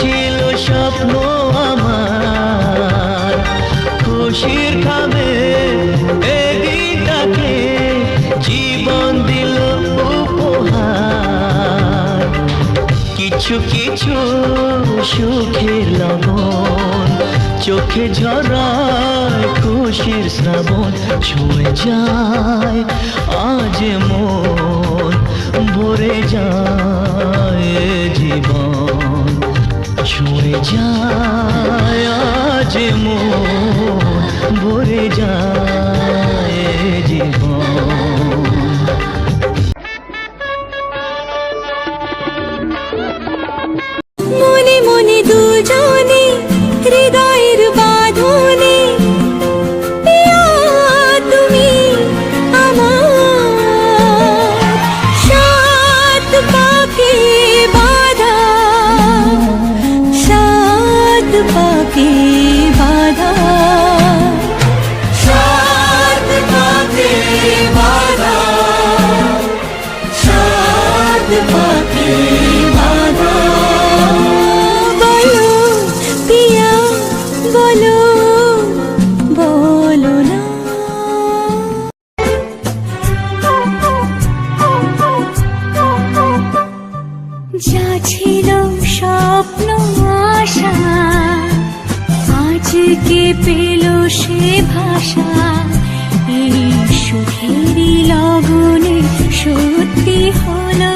ছিল স্বপ্ন আমার, খুশির খাবে দিনটাকে জীবন দিল উপহার। কিছু কিছু সুখের লবণ, চোখে ঝরায় খুশির শ্রাবণ, ছুঁয়ে যায় আজ মন, ভরে যায় জীবন। ছুঁয়ে যায় আজ মো ভরে সে ভাষা এই লগনে সত্যি হলো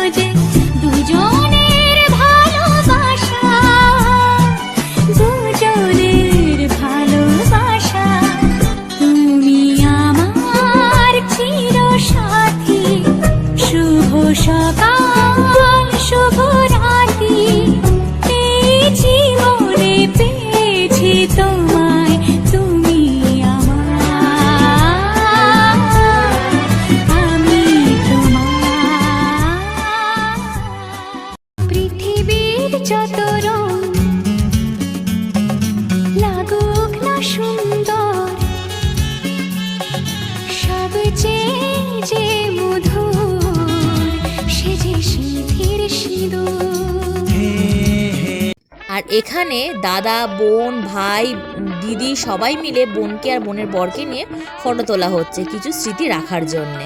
আর এখানে দাদা, বোন, ভাই, দিদি সবাই মিলে বোনকে আর বোনের বরকে নিয়ে ফটো তোলা হচ্ছে কিছু স্মৃতি রাখার জন্যে।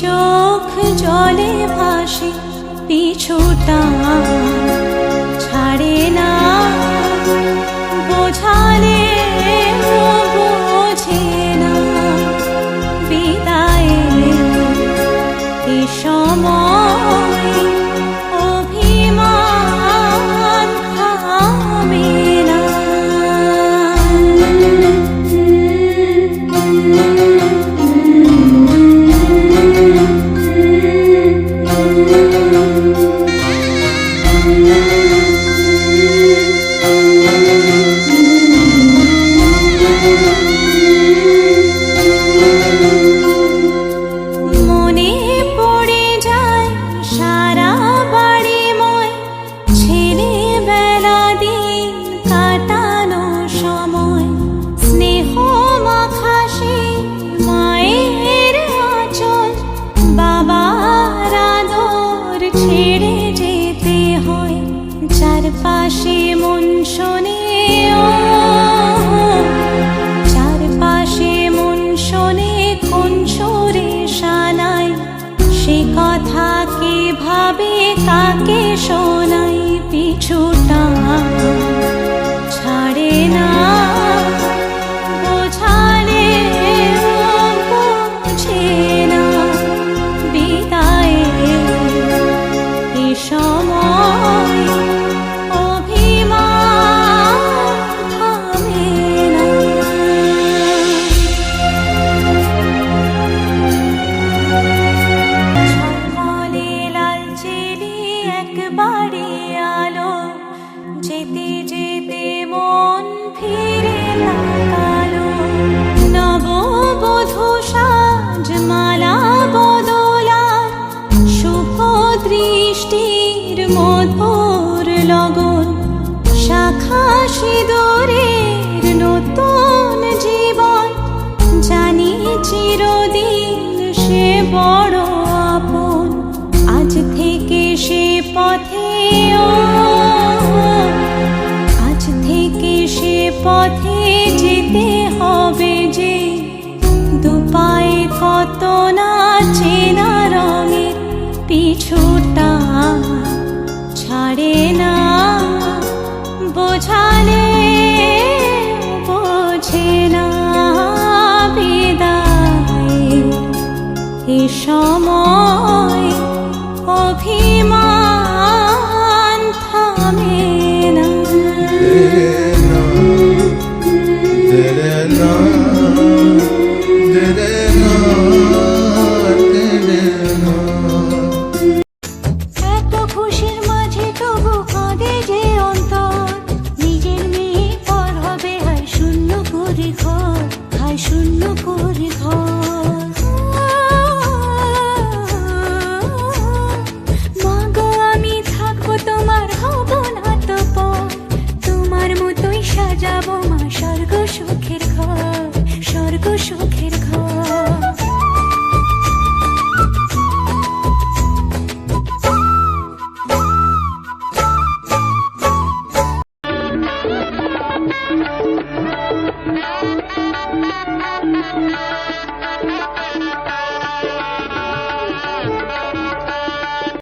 চোখ জলে ভাসে পিছুটা বড় আপন আজ থেকে সে পথে আজ থেকে সে পথে সময় অভি